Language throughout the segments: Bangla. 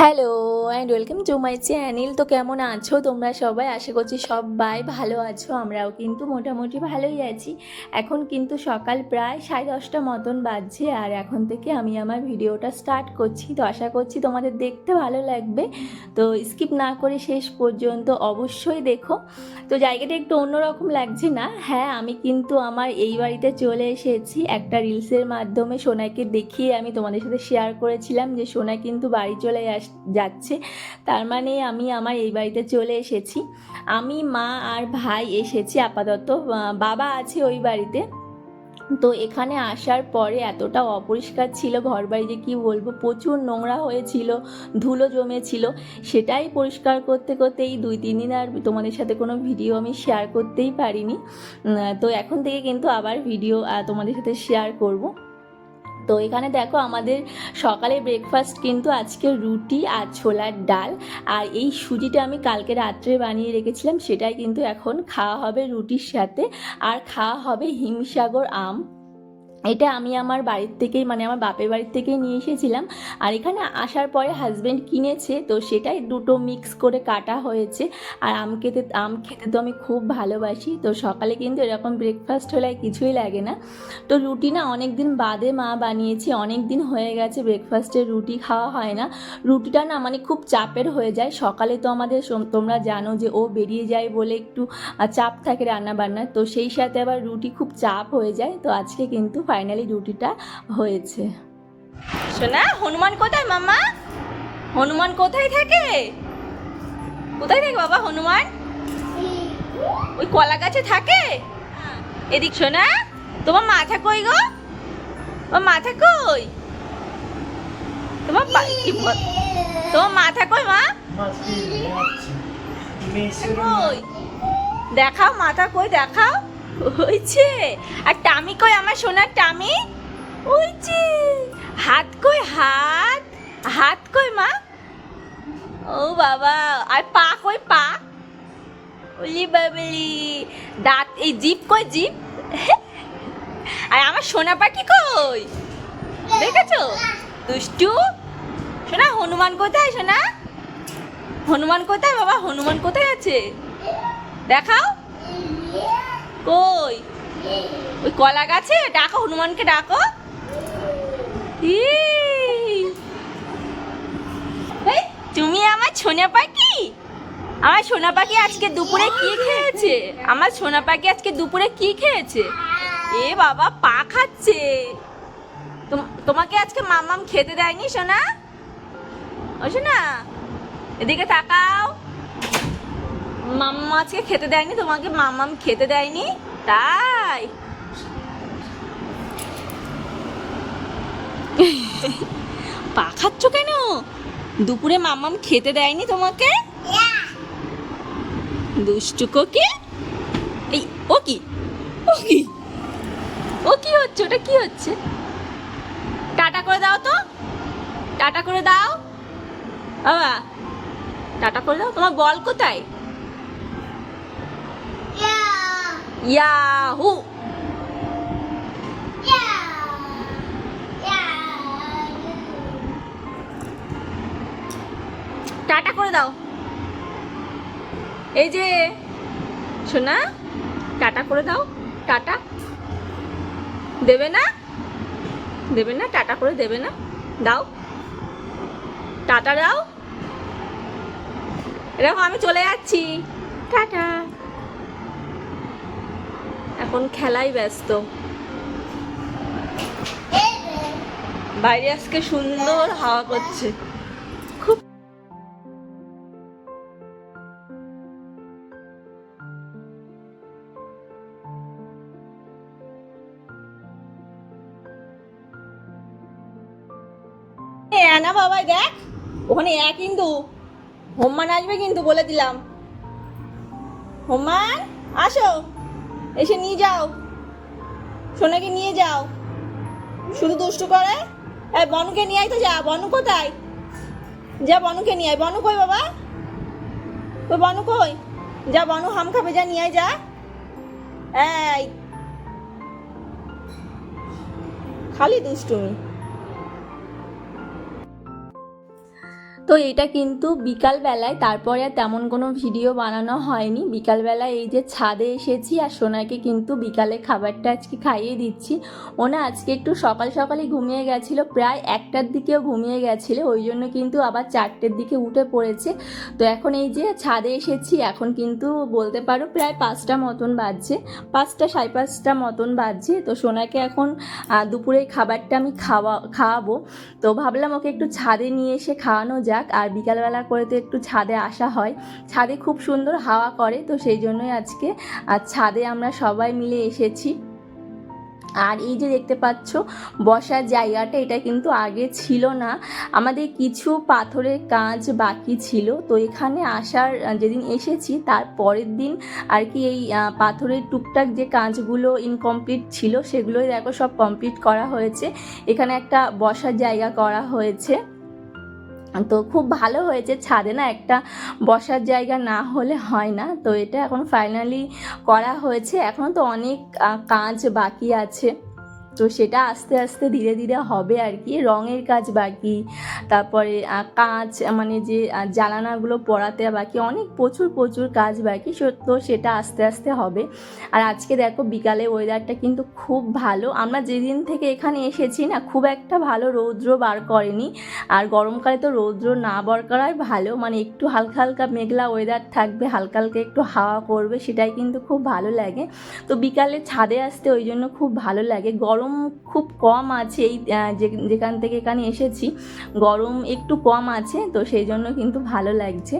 Hello. And welcome to my channel তো কেমন আছো তোমরা সবাই? আশা করছি সবাই ভালো আছো, আমরাও কিন্তু মোটামুটি ভালোই আছি। এখন কিন্তু সকাল প্রায় সাড়ে দশটা মতন বাজছে, আর এখন থেকে আমি আমার ভিডিওটা স্টার্ট করছি। তো আশা করছি তোমাদের দেখতে ভালো লাগবে। তো স্কিপ না করে শেষ পর্যন্ত অবশ্যই দেখো। তো জায়গাটা একটু অন্যরকম লাগছে না? হ্যাঁ আমি কিন্তু আমার এই বাড়িতে চলে এসেছি। একটা রিলসের মাধ্যমে সোনাইকে দেখিয়ে আমি তোমাদের সাথে শেয়ার করেছিলাম যে সোনাই কিন্তু বাড়ি চলে যাচ্ছে। তার মানে আমি আমার এই বাড়িতে চলে এসেছি। আমি, মা আর ভাই এসেছি আপাতত। বাবা আছে ওই বাড়িতে। তো এখানে আসার পরে এতটা অপরিষ্কার ছিল ঘর বাড়ি যে কী বলব, প্রচুর নোংরা হয়েছিল, ধুলো জমেছিল। সেটাই পরিষ্কার করতে করতে এই দুই, তিন দিন আর তোমাদের সাথে কোনো ভিডিও আমি শেয়ার করতেই পারিনি। তো এখন থেকে কিন্তু আবার ভিডিও তোমাদের সাথে শেয়ার করব। তো এখানে দেখো আমাদের সকালে ব্রেকফাস্ট কিন্তু আজকে রুটি আর ছোলার ডাল। আর এই সুজিটা আমি কালকে রাত্রে বানিয়ে রেখেছিলাম, সেটাই কিন্তু এখন খাওয়া হবে রুটির সাথে। আর খাওয়া হবে হিমসাগর আম। এটা আমি আমার বাড়ির থেকেই মানে আমার বাপের বাড়ির থেকেই নিয়ে এসেছিলাম। আর এখানে আসার পরে হাজব্যান্ড কিনেছে, তো সেটাই দুটো মিক্স করে কাটা হয়েছে। আর আম খেতে আম খেতে তো আমি খুব ভালোবাসি, তো সকালে কিন্তু এরকম ব্রেকফাস্ট হলে কিছুই লাগে না। তো রুটি না অনেক দিন বাদে মা বানিয়েছে অনেক দিন হয়ে গেছে ব্রেকফাস্টে রুটি খাওয়া হয় না। রুটিটা না মানে খুব চাপের হয়ে যায়। সকালে তো আমাদের তোমরা জানো যে ও বেরিয়ে যায় বলে একটু চাপ থাকে রান্না বান্নার তো সেই সাথে আবার রুটি খুব চাপ হয়ে যায়। তো আজকে কিন্তু ফাইনালি রুটিটা হয়েছে। শোনা হনুমান কোথায় মামা হনুমান কোথায় থাকে? কোথায় থাকে বাবা হনুমান? ওই কলা গাছে থাকে? এদিক শোনা তোমার মাথা কই গো? তোমার মাথা কই? তোমার কি তোমার মাথা কই মা? কই? দেখাও মাথা কই দেখাও। হয়েছে? আর টামি কই? আমার সোনার টামি? হয়েছে হাত কই, হাত? হাত কই, মা? ও বাবা, আর পা কই, পা? ওলি বাবলি, দাঁত, এই জিপ কই জিপ আর আমার সোনা পাখি কই? দেখেছ? দুষ্টু? সোনা, হনুমান কোথায়, সোনা? হনুমান কোথায়, বাবা? হনুমান কোথায় আছে? দেখাও। কই? ওই কলা গাছে? ডাকো, হনুমানকে ডাকো। তুমি আমার সোনা পাখি? আমার সোনা পাখি আজকে দুপুরে কি খেয়েছে? আমার সোনা পাখি আজকে দুপুরে কি খেয়েছে? এ বাবা, পা খাচ্ছে। তোম- তোমাকে আজকে মামাম খেতে দেয়নি, সোনা? ও, সোনা, এদিকে তাকাও। মাম্মা আজকে খেতে দেয়নি, তোমাকে মাম্মাম খেতে দেয়নি, তাই। পা খাচ্ছ কেন? দুপুরে মাম্মাম খেতে দেয়নি তোমাকে? দুষ্টু কোকিল এই, ও কি? ও কি? ও কি হচ্ছে? ওটা কি হচ্ছে? টাটা করে দাও তো। টাটা করে দাও। বাবা, টাটা করে দাও। তোমার বল কোথায়? ইয়াহু টাটা করে দাও। এই যে শোনা টাটা করে দাও। টাটা দেবে না? দেবে না টাটা করে দেবে না। দাও। টাটা দাও। এরকম আমি চলে যাচ্ছি। টাটা এখন খেলাই ব্যস্ত। বাইরে আজকে সুন্দর হাওয়া করছে। না দেখ, ওখানে এক কিন্তু হোম্মান আসবে কিন্তু বলে দিলাম। হোম্মান, আসো। এসে নিয়ে যাও। সোনাকে নিয়ে যাও। শুধু দুষ্টু করে? বনুকে নিয়ে আয় তো যা। বনু কোথায়? যা বনুকে নিয়ে আয়। বনু কই বাবা? তো বনু কই? যা বনু হাম খাবে, যা নিয়ে যা। এই। খালি দুষ্টুমি। তো এটা কিন্তু বিকালবেলায়, তারপরে আর তেমন কোনো ভিডিও বানানো হয়নি। বিকালবেলায় এই যে ছাদে এসেছি আর সোনাকে কিন্তু বিকালে খাবারটা আজকে খাইয়ে দিচ্ছি। ওনা আজকে একটু সকাল সকালই ঘুমিয়ে গেছিল, প্রায় একটার দিকেও ঘুমিয়ে গেছিল, ওই জন্য কিন্তু আবার চারটের দিকে উঠে পড়েছে। তো এখন এই যে ছাদে এসেছি, এখন কিন্তু বলতে পারো প্রায় পাঁচটা মতন বাজছে, পাঁচটা সাড়ে পাঁচটা মতন বাজছে। তো সোনাকে এখন দুপুরের খাবারটা আমি খাওয়া, খাওয়াবো। তো ভাবলাম ওকে একটু ছাদে নিয়ে এসে খাওয়ানো যাক, আর বিকালবেলা করে তো একটু ছাদে আসা হয়। ছাদে খুব সুন্দর হাওয়া করে, তো সেই জন্যই আজকে, আর ছাদে আমরা সবাই মিলে এসেছি। আর এই যে দেখতে পাচ্ছ, বসার জায়গাটা, এটা কিন্তু আগে ছিল না। আমাদের কিছু পাথরের কাজ বাকি ছিল। তো এখানে আসার যেদিন এসেছি, তার পরের দিন আর কি এই পাথরের টুকটাক যে কাজগুলো ইনকমপ্লিট ছিল, সেগুলোই দেখো সব কমপ্লিট করা হয়েছে। এখানে একটা বসার জায়গা করা হয়েছে। তো খুব ভালো হয়েছে, ছাদে না একটা বসার জায়গা না হলে হয় না। তো এটা এখন ফাইনালি করা হয়েছে। এখন তো অনেক কাজ বাকি আছে। তো সেটা আস্তে আস্তে ধীরে ধীরে হবে আর কি। রঙের কাজ বাকি তারপরে কাঁচ মানে যে আহ, জানালাগুলো পরাতে বাকি অনেক প্রচুর প্রচুর কাজ বাকি তো সেটা আস্তে আস্তে হবে। আর আজকে দেখো বিকালে ওয়েদারটা কিন্তু খুব ভালো। আমরা যেদিন থেকে এখানে এসেছি না খুব একটা ভালো রৌদ্র বার করেনি। আর গরমকালে তো রৌদ্র না বার করাই ভালো। মানে একটু হালকা হালকা মেঘলা ওয়েদার থাকবে হালকা হালকা একটু হাওয়া করবে সেটাই কিন্তু খুব ভালো লাগে। তো বিকালে ছাদে আসতে ওই জন্য খুব ভালো লাগে। গরম খুব কম আছে এই যেখান থেকে এখানে এসেছি, গরম একটু কম আছে, তো সেই জন্য কিন্তু ভালো লাগছে।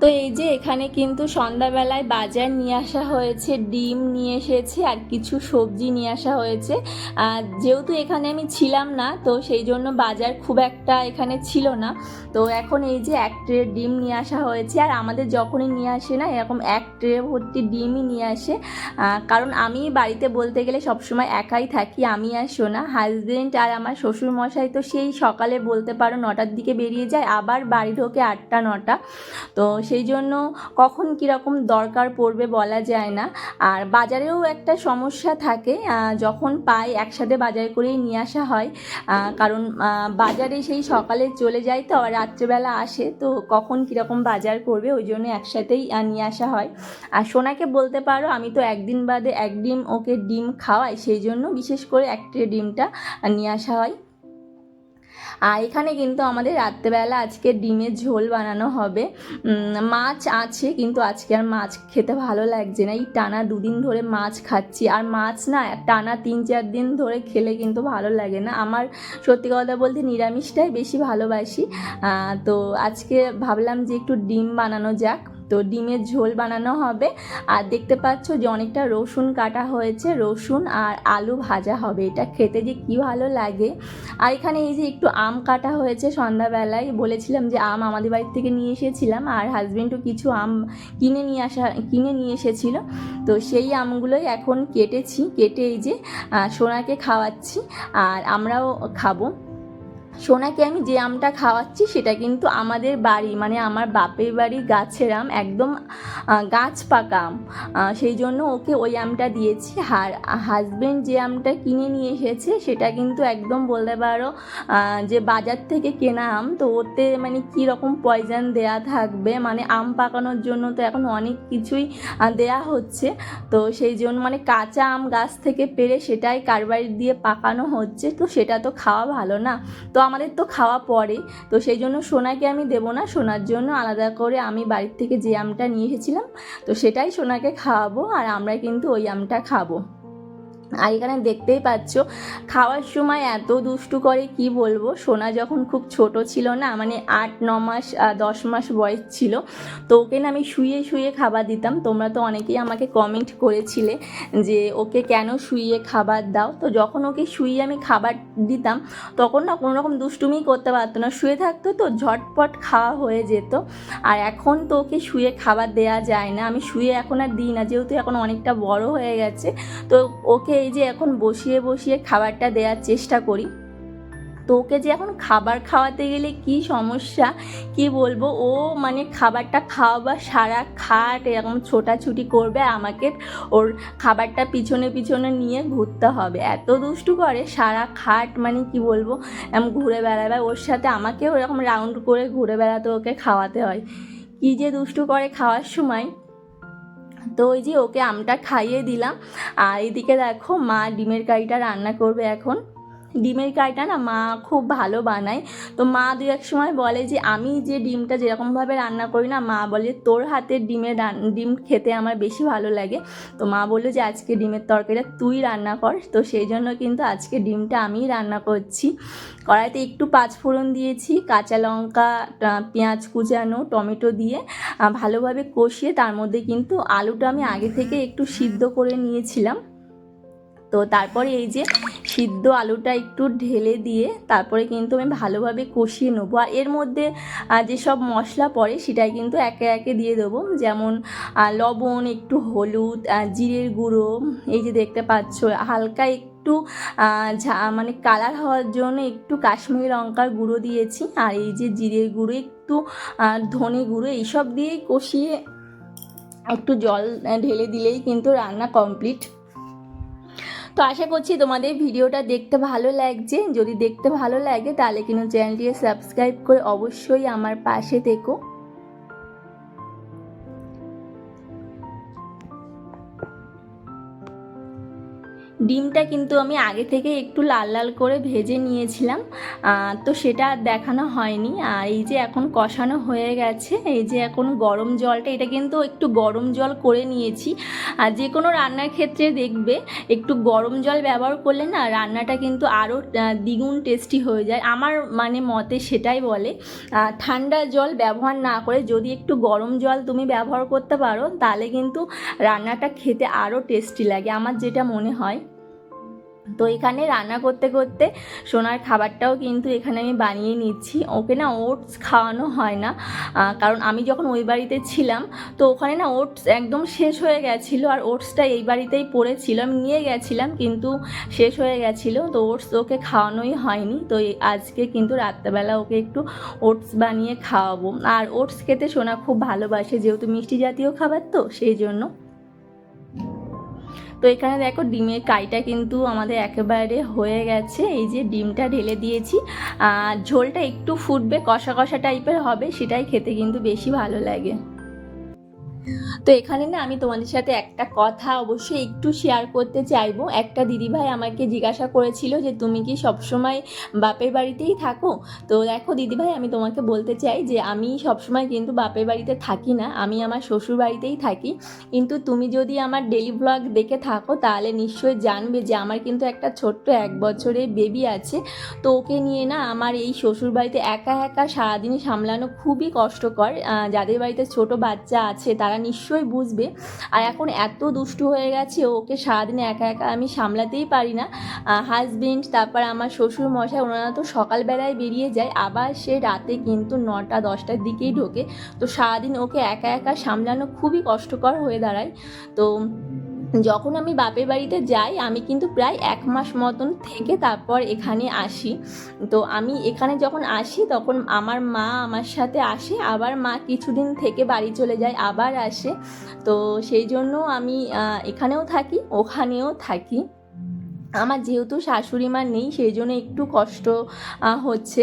তো এই যে এখানে কিন্তু সন্ধ্যাবেলায় বাজার নিয়ে আসা হয়েছে, ডিম নিয়ে এসেছে আর কিছু সবজি নিয়ে আসা হয়েছে। আর যেহেতু এখানে আমি ছিলাম না, তো সেই জন্য বাজার খুব একটা এখানে ছিল না। তো এখন এই যে এক ট্রে ডিম নিয়ে আসা হয়েছে আর আমাদের যখনই নিয়ে আসে না, এরকম এক ট্রে ভর্তি ডিমই নিয়ে আসে। কারণ আমি বাড়িতে বলতে গেলে সবসময় একাই থাকি, আমি আর সোনা। হাজবেন্ড আর আমার শ্বশুর মশাই তো সেই সকালে বলতে পারো নটার দিকে বেরিয়ে যায়, আবার বাড়ি ঢোকে আটটা, নটা। তো সেই জন্য কখন কীরকম দরকার পড়বে বলা যায় না। আর বাজারেও একটা সমস্যা থাকে যখন পাই একসাথে বাজার করেই নিয়ে আসা হয় কারণ বাজারে সেই সকালে চলে যায় তো আর রাত্রেবেলা আসে, তো কখন কীরকম বাজার করবে ওই জন্য একসাথেই নিয়ে আসা হয়। আর সোনাকে বলতে পারো, আমি তো একদিন বাদে এক ডিম ওকে ডিম খাওয়াই সেই জন্য বিশেষ করে এক ট্রে ডিমটা নিয়ে আসা হয়। আর এখানে কিন্তু আমাদের রাত্রেবেলা আজকে ডিমের ঝোল বানানো হবে। মাছ আছে, কিন্তু আজকে আর মাছ খেতে ভালো লাগছে না। এই টানা দুদিন ধরে মাছ খাচ্ছি। আর মাছ না, টানা তিন, চার দিন ধরে খেলে কিন্তু ভালো লাগে না। আমার সত্যি কথা বলতে নিরামিষটাই বেশি ভালোবাসি। তো আজকে ভাবলাম যে একটু ডিম বানানো যাক। তো ডিমের ঝোল বানানো হবে। আর দেখতে পাচ্ছ যে অনেকটা রসুন কাটা হয়েছে, রসুন আর আলু ভাজা হবে। এটা খেতে যে কী ভালো লাগে। আর এখানে এই যে একটু আম কাটা হয়েছে সন্ধ্যাবেলায়, বলেছিলাম যে আম আমাদের বাড়ি থেকে নিয়ে এসেছিলাম আর হাজবেন্ডও কিছু আম কিনে নিয়ে আসা, কিনে নিয়ে এসেছিল। তো সেই আমগুলোই এখন কেটেছি, কেটে এই যে সোনাকে খাওয়াচ্ছি আর আমরাও খাব। সোনাকে আমি যে আমটা খাওয়াচ্ছি, সেটা কিন্তু আমাদের বাড়ি মানে আমার বাপের বাড়ি গাছের আম, একদম গাছ পাকা আম। সেই জন্য ওকে ওই আমটা দিয়েছি। আর হাজবেন্ড যে আমটা কিনে নিয়ে এসেছে, সেটা কিন্তু একদম বলতে পারো যে বাজার থেকে কেনা আম, তো ওতে মানে কী রকম পয়জন দেয়া থাকবে? মানে আম পাকানোর জন্য তো এখন অনেক কিছুই দেয়া হচ্ছে। তো সেই জন্য মানে কাঁচা আম গাছ থেকে পেরে সেটাই কারবারি দিয়ে পাকানো হচ্ছে, তো সেটা তো খাওয়া ভালো না। তো আমাদের তো খাওয়া পরে, তো সেই জন্য সোনাকে আমি দেবো না। সোনার জন্য আলাদা করে আমি বাড়ির থেকে যে আমটা নিয়ে এসেছিলাম, তো সেটাই সোনাকে খাওয়াবো আর আমরা কিন্তু ওই আমটা খাব। আর এখানে দেখতেই পাচ্ছ, খাওয়ার সময় এত দুষ্টু করে কি বলব? সোনা যখন খুব ছোট ছিল না মানে আট, ন মাস দশ মাস বয়স ছিল, তো ওকে না আমি শুয়ে শুয়ে খাবার দিতাম। তোমরা তো অনেকেই আমাকে কমেন্ট করেছিলে যে ওকে কেন শুয়ে খাবার দাও? তো যখন ওকে শুয়ে আমি খাবার দিতাম, তখন না কোনো রকম দুষ্টুমি করতে পারতো না। শুয়ে থাকতো তো, ঝটপট খাওয়া হয়ে যেত। আর এখন তো ওকে শুয়ে খাবার দেওয়া যায় না। আমি শুয়ে এখন আর দিই না, যেহেতু এখন অনেকটা বড় হয়ে গেছে, তো ওকে এই যে এখন বসিয়ে বসিয়ে খাবারটা দেওয়ার চেষ্টা করি। তো ওকে যে এখন খাবার খাওয়াতে গেলে কি সমস্যা, কি বলব? ও মানে খাবারটা খাওয়াবার সারা খাট এরকম ছোটাছুটি করবে, আমাকে ওর খাবারটা পিছনে পিছনে নিয়ে ঘুরতে হবে। এত দুষ্টু করে সারা খাট মানে কি বলব? এরকম ঘুরে বেড়াবে, ওর সাথে আমাকেও এরকম রাউন্ড করে ঘুরে বেড়াতে ওকে খাওয়াতে হয়। কী যে দুষ্টু করে খাওয়ার সময় তো ওই যে ওকে আমটা খাইয়ে দিলাম। আর এদিকে দেখো মা ডিমের কারিটা রান্না করবে এখন। ডিমের কারিটা না মা খুব ভালো বানায়। তো মা দু এক সময় বলে যে, আমি যে ডিমটা যেরকমভাবে রান্না করি না, মা বলে, তোর হাতের ডিমের ডিম খেতে আমার বেশি ভালো লাগে। তো মা বলল যে, আজকে ডিমের তরকারিটা তুই রান্না কর। তো সেই জন্য কিন্তু আজকে ডিমটা আমিই রান্না করছি। কড়াইতে একটু পাঁচফোড়ন দিয়েছি, কাঁচা লঙ্কা পেঁয়াজ কুচানো, টমেটো দিয়ে ভালোভাবে কষিয়ে তার মধ্যে কিন্তু আলুটা আমি আগে থেকে একটু সিদ্ধ করে নিয়েছিলাম। তো তারপরে এই যে সিদ্ধ আলুটা একটু ঢেলে দিয়ে তারপরে কিন্তু আমি ভালোভাবে কষিয়ে নেব। আর এর মধ্যে যেসব মশলা পড়ে সেটাই কিন্তু একে একে দিয়ে দেবো। যেমন লবণ, একটু হলুদ জিরের গুঁড়ো, এই যে দেখতে পাচ্ছ, হালকা একটু মানে কালার হওয়ার জন্য একটু কাশ্মীরি লঙ্কার গুঁড়ো দিয়েছি। আর এই যে জিরের গুঁড়ো, একটু ধনে গুঁড়ো, এইসব দিয়ে কষিয়ে একটু জল ঢেলে দিলেই কিন্তু রান্না কমপ্লিট। তো আশা করছি তোমাদের ভিডিওটা দেখতে ভালো লাগছে। যদি দেখতে ভালো লাগে তাহলে কিন্তু চ্যানেলটিকে সাবস্ক্রাইব করে অবশ্যই আমার পাশে থেকো। ডিমটা কিন্তু আমি আগে থেকে একটু লাল লাল করে ভেজে নিয়েছিলাম তো সেটা আর দেখানো হয়নি। আর এই যে এখন কষানো হয়ে গেছে, এই যে এখন গরম জলটা, এটা কিন্তু একটু গরম জল করে নিয়েছি। আর যে কোনো রান্নার ক্ষেত্রে দেখবে, একটু গরম জল ব্যবহার করলে না রান্নাটা কিন্তু আরও দ্বিগুণ টেস্টি হয়ে যায়। আমার মানে মতে সেটাই বলে ঠান্ডা জল ব্যবহার না করে যদি একটু গরম জল তুমি ব্যবহার করতে পারো, তাহলে কিন্তু রান্নাটা খেতে আরও টেস্টি লাগে। আমার যেটা মনে হয়। তো এখানে রান্না করতে করতে সোনার খাবারটাও কিন্তু এখানে আমি বানিয়ে নিচ্ছি। ওকে না ওটস খাওয়ানো হয় না কারণ আমি যখন ওই বাড়িতে ছিলাম, তো ওখানে না ওটস একদম শেষ হয়ে গেছিল আর ওটসটা এই বাড়িতেই পড়েছিল। আমি নিয়ে গেছিলাম কিন্তু শেষ হয়ে গেছিল, তো ওটস ওকে খাওয়ানোই হয়নি। তো আজকে কিন্তু রাত্রেবেলা ওকে একটু ওটস বানিয়ে খাওয়াবো। আর ওটস খেতে সোনা খুব ভালোবাসে, যেহেতু মিষ্টি জাতীয় খাবার তো, সেই জন্য। তো এখানে দেখো ডিমের কাইটা কিন্তু আমাদের একেবারে হয়ে গেছে। এই যে ডিমটা ঢেলে দিয়েছি। ঝোলটা একটু ফুটবে, কষা কষা টাইপের হবে, সেটাই খেতে কিন্তু বেশি ভালো লাগে। তো এখানে না আমি তোমাদের সাথে একটা কথা অবশ্যই একটু শেয়ার করতে চাইব। একটা দিদিভাই আমাকে জিজ্ঞাসা করেছিল যে, তুমি কি সবসময় বাপের বাড়িতেই থাকো? তো দেখো দিদিভাই, আমি তোমাকে বলতে চাই যে, আমি সবসময় কিন্তু বাপের বাড়িতে থাকি না। আমি আমার শ্বশুর বাড়িতেই থাকি। কিন্তু তুমি যদি আমার ডেলি ব্লগ দেখে থাকো, তাহলে নিশ্চয়ই জানবে যে, আমার কিন্তু একটা ছোট্ট এক বছরের বেবি আছে। তো ওকে নিয়ে না আমার এই শ্বশুর বাড়িতে একা একা সারাদিন সামলানো খুবই কষ্টকর। যাদের বাড়িতে ছোট বাচ্চা আছে, তারা নিশ্চয়ই বুঝবে। আর এখন এত দুষ্টু হয়ে গেছে, ওকে সারাদিনে একা একা আমি সামলাতেই পারি না। হাজবেন্ড তারপর আমার শ্বশুর মশাই ওনারা তো সকালবেলায় বেরিয়ে যায়, আবার সে রাতে কিন্তু নটা, দশটার দিকেই ঢোকে। তো সারাদিন ওকে একা একা সামলানো খুবই কষ্টকর হয়ে দাঁড়ায়। তো যখন আমি বাপের বাড়িতে যাই, আমি কিন্তু প্রায় এক মাস মতন থেকে তারপর এখানে আসি। তো আমি এখানে যখন আসি, তখন আমার মা আমার সাথে আসে, আবার মা কিছুদিন থেকে বাড়ি চলে যায়, আবার আসে। তো সেই জন্য আমি এখানেও থাকি, ওখানেও থাকি। আমার যেহেতু শাশুড়ি মা নেই, সেই জন্য একটু কষ্ট হচ্ছে।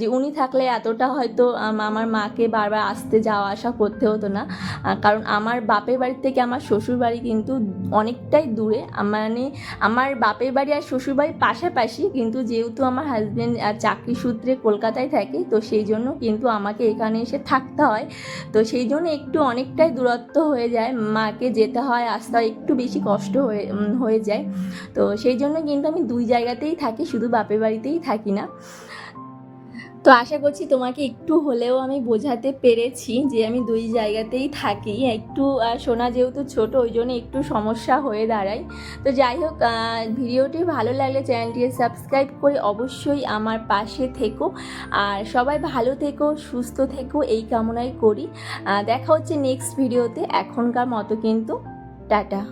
যে উনি থাকলে এতটা হয়তো আমার মাকে বারবার আসতে যাওয়া আসা করতে হতো না। কারণ আমার বাপের বাড়ি থেকে আমার শ্বশুর বাড়ি কিন্তু অনেকটাই দূরে। মানে আমার বাপের বাড়ি আর শ্বশুর বাড়ি পাশাপাশি কিন্তু যেহেতু আমার হাজব্যান্ড চাকরি সূত্রে কলকাতায় থাকে, তো সেই জন্য কিন্তু আমাকে এখানে এসে থাকতে হয়। তো সেই জন্য একটু অনেকটাই দূরত্ব হয়ে যায়। মাকে যেতে হয়, আসতে হয়, একটু বেশি কষ্ট হয়ে হয়ে যায়। তো সেই জন্য কিন্তু আমি দুই জায়গাতেই থাকি, শুধু বাপের বাড়িতেই থাকি না। তো আশা করছি তোমাকে একটু হলেও আমি বোঝাতে পেরেছি যে আমি দুই জায়গাতেই থাকি। একটু সোনা যেহেতু ছোট, ওই জন্য একটু সমস্যা হয়ে দাঁড়ায়। তো যাই হোক ভিডিওটি ভালো লাগলে চ্যানেলটিকে সাবস্ক্রাইব করে অবশ্যই আমার পাশে থেকো। আর সবাই ভালো থেকো, সুস্থ থেকো, এই কামনাই করি। দেখা হচ্ছে নেক্সট ভিডিওতে এখনকার মতো কিন্তু টাটা।